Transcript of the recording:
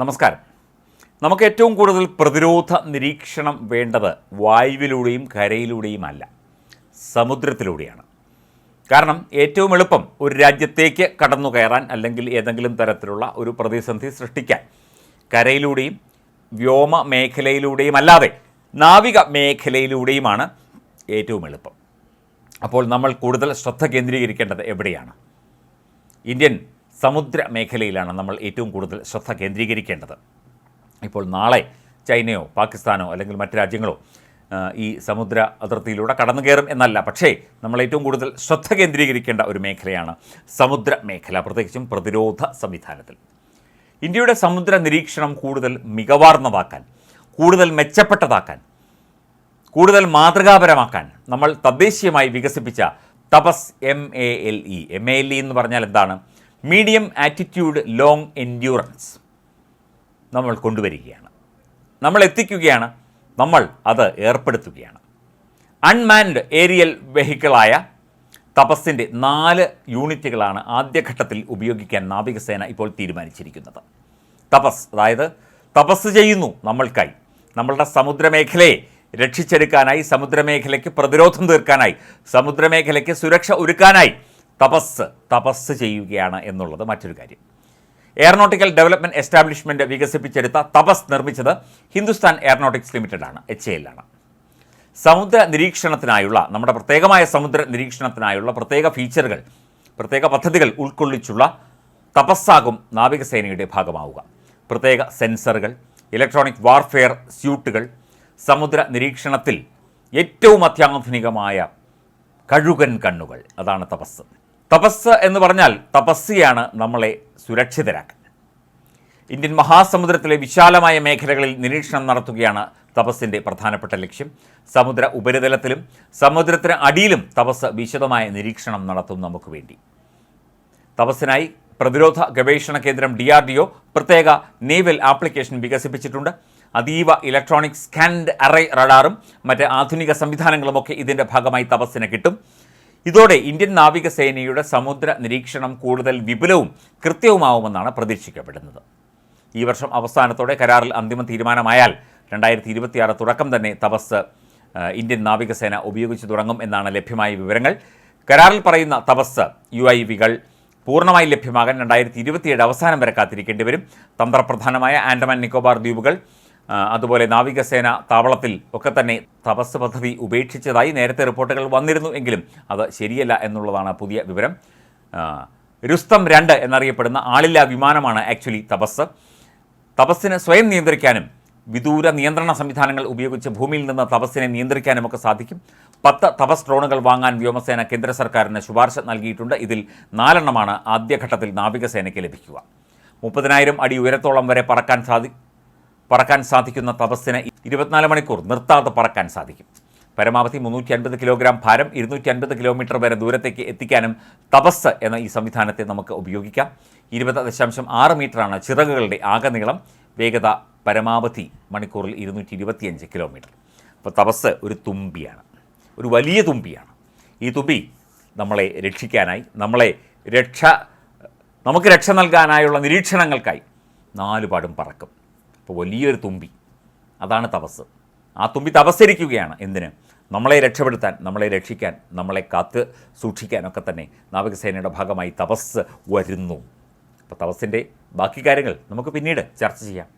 നമസ്കാരം. നമുക്ക് ഏറ്റവും കൂടുതൽ പ്രതിരോധ നിരീക്ഷണം വേണ്ടത് വായുവിലൂടെയും കരയിലൂടെയും അല്ല സമുദ്രത്തിലൂടെയാണ്. കാരണം ഏറ്റവും എളുപ്പം ഒരു രാജ്യത്തേക്ക് കടന്നു കയറാൻ അല്ലെങ്കിൽ ഏതെങ്കിലും തരത്തിലുള്ള ഒരു പ്രതിസന്ധി സൃഷ്ടിക്കാൻ കരയിലൂടെയും വ്യോമ മേഖലയിലൂടെയും അല്ലാതെ നാവിക മേഖലയിലൂടെയുമാണ് ഏറ്റവും എളുപ്പം. അപ്പോൾ നമ്മൾ കൂടുതൽ ശ്രദ്ധ കേന്ദ്രീകരിക്കേണ്ടത് എവിടെയാണ്? ഇന്ത്യൻ സമുദ്ര മേഖലയിലാണ് നമ്മൾ ഏറ്റവും കൂടുതൽ ശ്രദ്ധ കേന്ദ്രീകരിക്കേണ്ടത്. ഇപ്പോൾ നാളെ ചൈനയോ പാകിസ്ഥാനോ അല്ലെങ്കിൽ മറ്റ് രാജ്യങ്ങളോ ഈ സമുദ്ര അതിർത്തിയിലൂടെ കടന്നു കയറും എന്നല്ല. പക്ഷേ നമ്മൾ ഏറ്റവും കൂടുതൽ ശ്രദ്ധ കേന്ദ്രീകരിക്കേണ്ട ഒരു മേഖലയാണ് സമുദ്ര മേഖല പ്രത്യേകിച്ചും പ്രതിരോധ സംവിധാനത്തിൽ. ഇന്ത്യയുടെ സമുദ്ര നിരീക്ഷണം കൂടുതൽ മികവാർന്നതാക്കാൻ കൂടുതൽ മെച്ചപ്പെട്ടതാക്കാൻ കൂടുതൽ മാതൃകാപരമാക്കാൻ നമ്മൾ തദ്ദേശീയമായി വികസിപ്പിച്ച Tapas M A L E M A L E എന്ന് പറഞ്ഞാൽ എന്താണ്? മീഡിയം ആറ്റിറ്റ്യൂഡ് ലോങ് എൻഡ്യൂറൻസ് നമ്മൾ കൊണ്ടുവരികയാണ്. നമ്മൾ എത്തിക്കുകയാണ്. നമ്മൾ അത് ഏർപ്പെടുത്തുകയാണ്. അൺമാൻഡ് ഏരിയൽ വെഹിക്കിളായ തപസ്സിന്റെ നാല് യൂണിറ്റുകളാണ് ആദ്യഘട്ടത്തിൽ ഉപയോഗിക്കാൻ നാവികസേന ഇപ്പോൾ തീരുമാനിച്ചിരിക്കുന്നത്. തപസ് അതായത് തപസ് ചെയ്യുന്നു നമ്മൾക്കായി. നമ്മളുടെ സമുദ്രമേഖലയെ രക്ഷിച്ചെടുക്കാനായി സമുദ്രമേഖലയ്ക്ക് പ്രതിരോധം തീർക്കാനായി സമുദ്രമേഖലയ്ക്ക് സുരക്ഷ ഒരുക്കാനായി തപസ് തപസ് ചെയ്യുകയാണ് എന്നുള്ളത് മറ്റൊരു കാര്യം. എയറോനോട്ടിക്കൽ ഡെവലപ്മെന്റ് എസ്റ്റാബ്ലിഷ്മെന്റ് വികസിപ്പിച്ചെടുത്ത തപസ് നിർമ്മിച്ചത് ഹിന്ദുസ്ഥാൻ എയറോനോട്ടിക്സ് ലിമിറ്റഡ് ആണ് എച്ച് എൽ ആണ്. സമുദ്ര നിരീക്ഷണത്തിനായുള്ള നമ്മുടെ പ്രത്യേകമായ സമുദ്ര നിരീക്ഷണത്തിനായുള്ള പ്രത്യേക ഫീച്ചറുകൾ പ്രത്യേക പദ്ധതികൾ ഉൾക്കൊള്ളിച്ചുള്ള തപസ്സാകും നാവികസേനയുടെ ഭാഗമാവുക. പ്രത്യേക സെൻസറുകൾ ഇലക്ട്രോണിക് വാർഫെയർ സ്യൂട്ടുകൾ സമുദ്ര നിരീക്ഷണത്തിൽ ഏറ്റവും അത്യാധുനികമായ കഴുകൻ കണ്ണുകൾ അതാണ് തപസ്. തപസ് എന്ന് പറഞ്ഞാൽ തപസ്സിയാണ് നമ്മളെ സുരക്ഷിതരാക്കുന്നത് ഇന്ത്യൻ മഹാസമുദ്രത്തിലെ വിശാലമായ മേഖലകളിൽ നിരീക്ഷണം നടത്തുകയാണ് തപസ്സിന്റെ പ്രധാനപ്പെട്ട ലക്ഷ്യം. സമുദ്ര ഉപരിതലത്തിലും സമുദ്രത്തിന് അടിയിലും തപസ് വിശദമായ നിരീക്ഷണം നടത്തും നമുക്ക് വേണ്ടി. തപസ്സിനായി പ്രതിരോധ ഗവേഷണ കേന്ദ്രം ഡി ആർ ഡി ഒ പ്രത്യേക നേവൽ ആപ്ലിക്കേഷൻ വികസിപ്പിച്ചിട്ടുണ്ട്. അതീവ ഇലക്ട്രോണിക് സ്കാൻഡ് അറേ റഡാറും മറ്റ് ആധുനിക സംവിധാനങ്ങളുമൊക്കെ ഇതിന്റെ ഭാഗമായി തപസ്സിന് കിട്ടും. ഇതോടെ ഇന്ത്യൻ നാവികസേനയുടെ സമുദ്ര നിരീക്ഷണം കൂടുതൽ വിപുലവും കൃത്യവുമാവുമെന്നാണ് പ്രതീക്ഷിക്കപ്പെടുന്നത്. ഈ വർഷം അവസാനത്തോടെ കരാറിൽ അന്തിമ തീരുമാനമായാൽ രണ്ടായിരത്തി ഇരുപത്തിയാറ് തുടക്കം തന്നെ തപസ് ഇന്ത്യൻ നാവികസേന ഉപയോഗിച്ചു തുടങ്ങും എന്നാണ് ലഭ്യമായ വിവരങ്ങൾ. കരാറിൽ പറയുന്ന തപസ് യു ഐ വികൾ പൂർണമായി ലഭ്യമാകാൻ രണ്ടായിരത്തി ഇരുപത്തിയേഴ് അവസാനം വരെ കാത്തിരിക്കേണ്ടി വരും. തന്ത്രപ്രധാനമായ ആൻഡമാൻ നിക്കോബാർ ദ്വീപുകൾ അതുപോലെ നാവികസേന താവളത്തിൽ ഒക്കെ തന്നെ തപസ് പദ്ധതി ഉപേക്ഷിച്ചതായി നേരത്തെ റിപ്പോർട്ടുകൾ വന്നിരുന്നു എങ്കിലും അത് ശരിയല്ല എന്നുള്ളതാണ് പുതിയ വിവരം. രുസ്തം രണ്ട് എന്നറിയപ്പെടുന്ന ആളില്ലാ വിമാനമാണ് ആക്ച്വലി തപസ്. തപസ്സിനെ സ്വയം നിയന്ത്രിക്കാനും വിദൂര നിയന്ത്രണ സംവിധാനങ്ങൾ ഉപയോഗിച്ച് ഭൂമിയിൽ നിന്ന് തപസ്സിനെ നിയന്ത്രിക്കാനും ഒക്കെ സാധിക്കും. പത്ത് തപസ് ഡ്രോണുകൾ വാങ്ങാൻ വ്യോമസേന കേന്ദ്ര സർക്കാരിന് ശുപാർശ നൽകിയിട്ടുണ്ട്. ഇതിൽ നാലെണ്ണമാണ് ആദ്യഘട്ടത്തിൽ നാവികസേനയ്ക്ക് ലഭിക്കുക. മുപ്പതിനായിരം അടി ഉയരത്തോളം വരെ പറക്കാൻ സാധി പറക്കാൻ സാധിക്കുന്ന തപസ്സിന് ഇരുപത്തിനാല് മണിക്കൂർ നിർത്താതെ പറക്കാൻ സാധിക്കും. പരമാവധി മുന്നൂറ്റി അൻപത് കിലോഗ്രാം ഭാരം ഇരുന്നൂറ്റി അൻപത് കിലോമീറ്റർ വരെ ദൂരത്തേക്ക് എത്തിക്കാനും തപസ് എന്ന ഈ സംവിധാനത്തെ നമുക്ക് ഉപയോഗിക്കാം. ഇരുപത് ദശാംശം ആറ് മീറ്ററാണ് ചിറകുകളുടെ ആകെ നീളം വേഗത പരമാവധി മണിക്കൂറിൽ ഇരുന്നൂറ്റി ഇരുപത്തിയഞ്ച് കിലോമീറ്റർ. അപ്പോൾ തപസ് ഒരു തുമ്പിയാണ്. ഒരു വലിയ തുമ്പിയാണ്. ഈ തുമ്പി നമ്മളെ രക്ഷിക്കാനായി നമ്മളെ രക്ഷ നമുക്ക് രക്ഷ നൽകാനായുള്ള നിരീക്ഷണങ്ങൾക്കായി നാലുപാടും പറക്കും. അപ്പോൾ വലിയൊരു തുമ്പി. അതാണ് തപസ്. ആ തുമ്പി തപസ്സരിക്കുകയാണ് എന്തിന്? നമ്മളെ രക്ഷപ്പെടുത്താൻ നമ്മളെ രക്ഷിക്കാൻ നമ്മളെ കാത്ത് സൂക്ഷിക്കാനൊക്കെ തന്നെ നാവികസേനയുടെ ഭാഗമായി തപസ് വരുന്നു. അപ്പോൾ തപസ്സിന്റെ ബാക്കി കാര്യങ്ങൾ നമുക്ക് പിന്നീട് ചർച്ച ചെയ്യാം.